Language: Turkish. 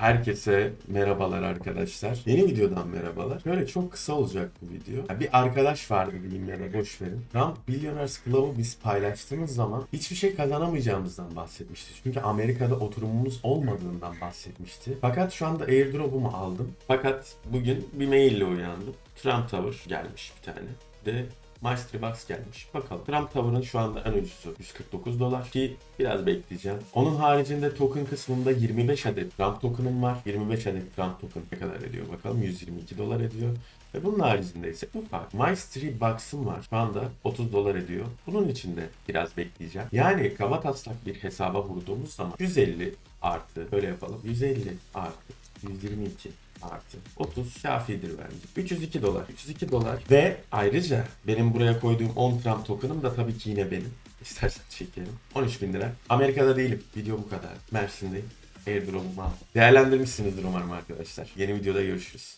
Herkese merhabalar arkadaşlar. Yeni videodan merhabalar. Böyle çok kısa olacak bu video. Ya bir arkadaş vardı diyeyim ya da boş verin. Trump Billionaires Club'ı biz paylaştığımız zaman hiçbir şey kazanamayacağımızdan bahsetmişti. Çünkü Amerika'da oturumumuz olmadığından bahsetmişti. Fakat şu anda airdrop'umu aldım. Fakat bugün bir maille uyandım. Trump Tower gelmiş bir tane. De Mastery Box gelmiş. Bakalım. Trump Tower'ın şu anda en ucuzu 149 dolar ki biraz bekleyeceğim. Onun haricinde token kısmında 25 adet Trump token'ım var. 25 adet Trump token ne kadar ediyor bakalım. 122 dolar ediyor. Ve bunun haricinde ise bu fark. Mastery Box'ım var. Şu anda 30 dolar ediyor. Bunun için de biraz bekleyeceğim. Yani kaba taslak bir hesaba vurduğumuz zaman 150 artı böyle yapalım. 150 artı 122 artı 30 kafidir bence. 302 dolar. 302 dolar. Ve ayrıca benim buraya koyduğum 10 Trump token'ım da tabii ki yine benim. İstersen çekelim. 13 bin lira. Amerika'da değilim. Video bu kadar. Mersin'deyim. Airdrop'umu aldım. Değerlendirmişsinizdir umarım arkadaşlar. Yeni videoda görüşürüz.